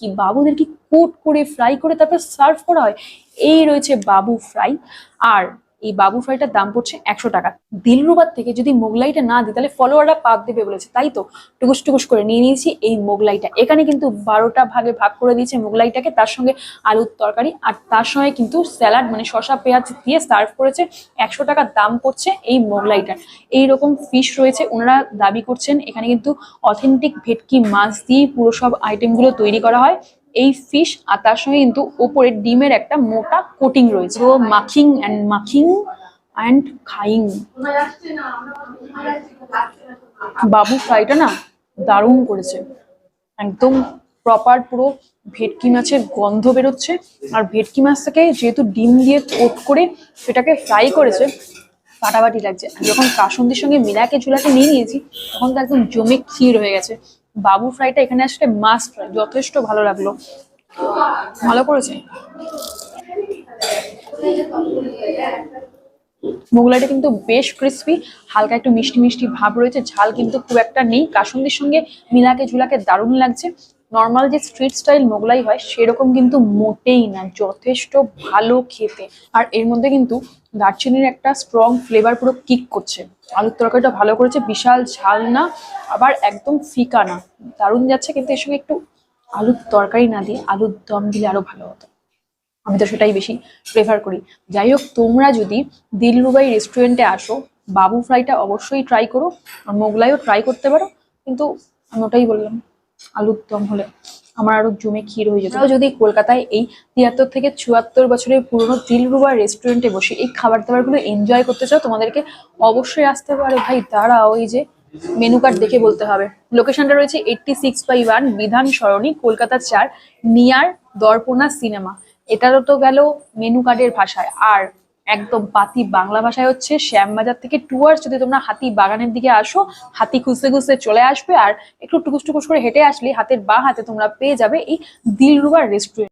কি বাবুদেরকে কোট করে ফ্রাই করে তারপর সার্ভ করা হয়। এই রয়েছে বাবু ফ্রাই আর এই বাবু ফ্রাইটার দাম পড়ছে একশো টাকা। দিলরুবার থেকে যদি মোগলাইটা না দিই, তাহলে ফলোয়াররা পাক দেবে বলেছে। তাই তো? টুকুস টুকুস করে নিয়ে নিয়েছি এই মোগলাইটা। এখানে কিন্তু বারোটা ভাগে ভাগ করে দিয়েছে মোগলাইটাকে। তার সঙ্গে আলুর তরকারি আর তার সঙ্গে কিন্তু স্যালাড মানে শসা, পেঁয়াজ দিয়ে সার্ভ করেছে। একশো টাকা দাম পড়ছে এই মোগলাইটার। এইরকম ফিশ রয়েছে। ওনারা দাবি করছেন, এখানে কিন্তু অথেন্টিক ভেটকি মাছ দিয়ে পুরো সব আইটেমগুলো তৈরি করা হয়। এই ফিশ আর তার সঙ্গে কিন্তু ওপরে ডিমের একটা মোটা কোটিং রয়েছে। তো মাখিং অ্যান্ড মাখিং অ্যান্ড খাইং। বাবু ফ্রাইটা না দারুণ করেছে। একদম প্রপার পুরো ভেটকি মাছের গন্ধ বেরোচ্ছে। আর ভেটকি মাছটাকে যেহেতু ডিম দিয়ে কোট করে সেটাকে ফ্রাই করেছে ফাটাফাটি লাগছে। যখন কাসন্দির সঙ্গে মিলাকে ঝুলাকে নিয়ে নিয়েছি তখন তো একদম জমে ক্ষীর হয়ে গেছে। বাবু ফ্রাইটা এখানে আসলে মাস্ট যথেষ্ট ভালো লাগল। ভালো করেছে? মোগলাইটা কিন্তু বেশ ক্রিস্পি হালকা একটু মিষ্টি মিষ্টি ভাব রয়েছে, ঝাল কিন্তু খুব একটা নেই। কাসন্দির সঙ্গে মিলাকে ঝুলাকে দারুণ লাগছে। নর্মাল যে স্ট্রিট স্টাইল মোগলাই হয়, সেরকম কিন্তু মোটেই না, যথেষ্ট ভালো খেতে। আর এর মধ্যে কিন্তু দারচিনির একটা স্ট্রং ফ্লেভার পুরো কিক করছে। আলুর তরকারিটা ভালো করেছে, বিশাল ঝাল না, আবার একদম ফিকা না। দারুণ যাচ্ছে, কিন্তু এর সঙ্গে একটু আলুর তরকারি না দিয়ে আলুর দম দিলে আরও ভালো হতো। আমি তো সেটাই বেশি প্রেফার করি। যাই হোক তোমরা যদি দিলরুবাই রেস্টুরেন্টে আসো, বাবু ফ্রাইটা অবশ্যই ট্রাই করো, আর মোগলাইও ট্রাই করতে পারো, কিন্তু আমি ওটাই বললাম, আলুর দম হলে। আমার আরও জমে ক্ষীর হয়ে যেত। যদি কলকাতায় এই তিয়াত্তর থেকে চুয়াত্তর বছরের পুরনো দিলরুবা রেস্টুরেন্টে বসে এই খাবার দাবারগুলো এনজয় করতে চাও, তোমাদেরকে অবশ্যই আসতে পারে ভাই, দাঁড়াও ওই যে মেনু কার্ড দেখে বলতে হবে। লোকেশনটা রয়েছে এইটটি সিক্স বাই ওয়ান বিধান সরণি, কলকাতা চার, নিয়ার দর্পণা সিনেমা এটারও তো গেল মেনু কার্ডের ভাষায়। আর একদম পাতি বাংলা ভাষায় হচ্ছে শ্যামবাজার থেকে টুয়ার্স যদি তোমরা হাতি বাগানের দিকে আসো, হাতি খুঁজতে খুঁজতে চলে আসবে। আর একটু টুকুস টুকুস করে হেঁটে আসলে হাতের বা হাতে তোমরা পেয়ে যাবে এই দিলরুবার রেস্টুরেন্ট